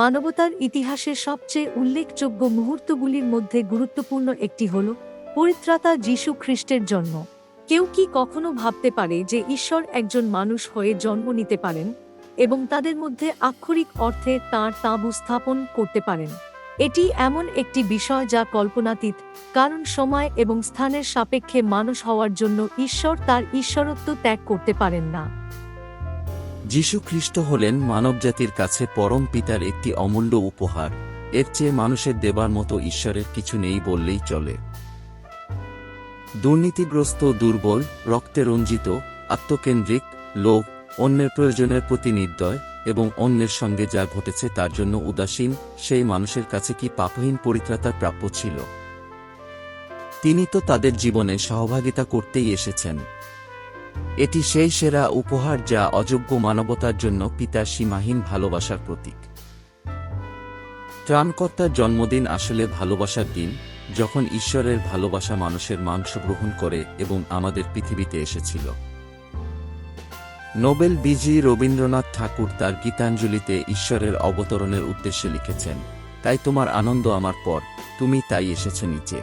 মানবতার ইতিহাসের সবচেয়ে উল্লেখযোগ্য মুহূর্তগুলির মধ্যে গুরুত্বপূর্ণ একটি হল পরিত্রাতা যীশু খ্রিস্টের জন্ম। কেউ কি কখনো ভাবতে পারে যে ঈশ্বর একজন মানুষ হয়ে জন্ম নিতে পারেন এবং তাদের মধ্যে আক্ষরিক অর্থে তাঁর তাঁবু স্থাপন করতে পারেন? এটি এমন একটি বিষয় যা কল্পনাতীত, কারণ সময় এবং স্থানের সাপেক্ষে মানুষ হওয়ার জন্য ঈশ্বর তার ঈশ্বরত্ব ত্যাগ করতে পারেন না। যীশু খ্রিস্ট হলেন মানবজাতির কাছে পরম পিতার একটি অমূল্য উপহার। এর চেয়ে মানুষের দেবার মতো ঈশ্বরের কিছু নেই বললেই চলে। দুর্নীতিগ্রস্ত, দুর্বল, রক্তে রঞ্জিত, আত্মকেন্দ্রিক লোভ অন্যের প্রয়োজনের প্রতি নির্দয় এবং অন্যের সঙ্গে যা ঘটেছে তার জন্য উদাসীন, সেই মানুষের কাছে কি পাপহীন পরিত্রাতার প্রাপ্য ছিল? তিনি তো তাদের জীবনে সহভাগিতা করতেই এসেছেন। এটি সেই সেরা উপহার যা অযোগ্য মানবতার জন্য পিতার সীমাহীন ভালোবাসার প্রতীক। ত্রাণকর্তার জন্মদিন আসলে ভালোবাসার দিন, যখন ঈশ্বরের ভালোবাসা মানুষের মাংস গ্রহণ করে এবং আমাদের পৃথিবীতে এসেছিল। নোবেল বিজি রবীন্দ্রনাথ ঠাকুর তার গীতাঞ্জলিতে ঈশ্বরের অবতরণের উদ্দেশ্যে লিখেছেন, তাই তোমার আনন্দ আমার পর, তুমি তাই এসেছ নিচে।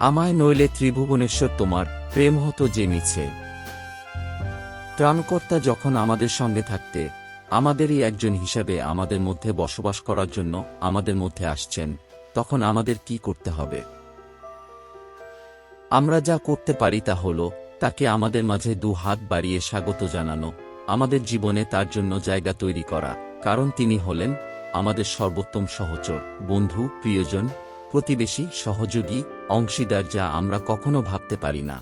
আমায় নইলে ত্রিভুবনেশ্বর তোমার প্রেম হতো যে মিছে ত্রাণকর্তা যখন আমাদের সঙ্গে থাকতে, আমাদেরই একজন হিসাবে আমাদের মধ্যে বসবাস করার জন্য আমাদের মধ্যে আসছেন, তখন আমাদের কি করতে হবে? আমরা যা করতে পারি তা হল, তাকে আমাদের মাঝে দু হাত বাড়িয়ে স্বাগত জানানো, আমাদের জীবনে তার জন্য জায়গা তৈরি করা, কারণ তিনি হলেন আমাদের সর্বোত্তম সহচর, বন্ধু, প্রিয়জন, প্রতিবেশী, সহযোগী, অংশীদার যা আমরা কখনো ভাবতে পারি না।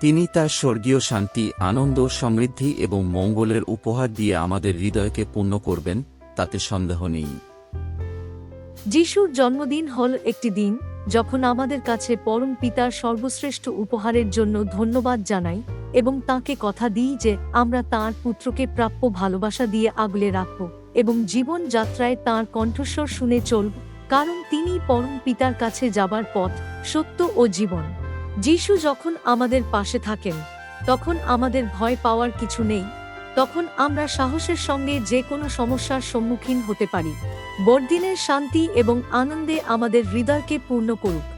তিনি তার স্বর্গীয় শান্তি, আনন্দ, সমৃদ্ধি এবং মঙ্গলের উপহার দিয়ে আমাদের হৃদয়কে পূর্ণ করবেন, তাতে সন্দেহ নেই। যিশুর জন্মদিন হল একটি দিন যখন আমাদের কাছে পরম পিতার সর্বশ্রেষ্ঠ উপহারের জন্য ধন্যবাদ জানাই এবং তাকে কথা দিই যে আমরা তার পুত্রকে প্রাপ্য ভালোবাসা দিয়ে আগলে রাখব এবং জীবন যাত্রায় তাঁর কণ্ঠস্বর শুনে চলব, কারণ তিনি পরম পিতার কাছে যাবার পথ, সত্য ও জীবন। যিশু যখন আমাদের পাশে থাকেন, তখন আমাদের ভয় পাওয়ার কিছু নেই, তখন আমরা সাহসের সঙ্গে যে কোনো সমস্যার সম্মুখীন হতে পারি। বড়দিনের শান্তি এবং আনন্দে আমাদের হৃদয়কে পূর্ণ করুক।